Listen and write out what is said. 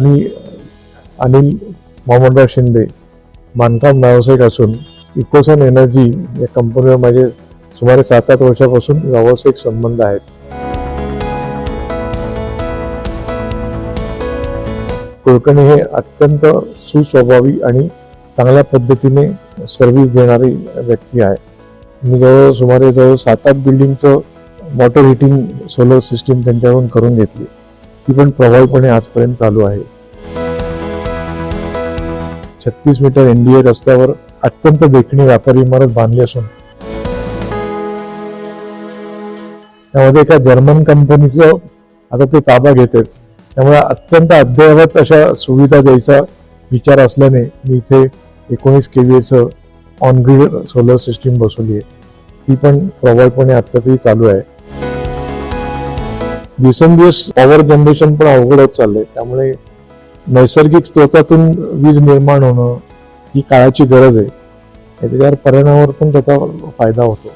मी अनिल मोहम्मदराव शिंदे बांधकाम व्यावसायिक असून इकोसन एनर्जी या कंपनीवर माझे सुमारे सात आठ वर्षापासून व्यावसायिक संबंध आहेत. कुलकर्णी हे अत्यंत सुस्वभावी आणि चांगल्या पद्धतीने सर्व्हिस देणारी व्यक्ती आहे. मी जवळ सुमारे जवळ सात आठ बिल्डिंगचं वॉटर हिटिंग सोलर सिस्टीम त्यांच्याकडून करून घेतली. ती पण प्रभावीपणे आजपर्यंत चालू आहे. छत्तीस मीटर एनडीए रस्त्यावर अत्यंत देखणी व्यापारी इमारत बांधली असून त्यामध्ये एका जर्मन कंपनीचं आता ते ताबा घेत आहेत त्यामुळे अत्यंत अद्ययावत अशा सुविधा द्यायचा विचार असल्याने मी इथे एकोणीस केव्हीचं on on grid solar system बसवली आहे. ती पण प्रभावीपणे आत्ता तरी चालू आहे. दिवसेंदिवस पॉवर जनरेशन पण अवघड होत चाललंय. त्यामुळे नैसर्गिक स्रोतातून वीज निर्माण होणं ही काळाची गरज आहे. त्याच्यावर परिणामावर पण त्याचा फायदा होतो.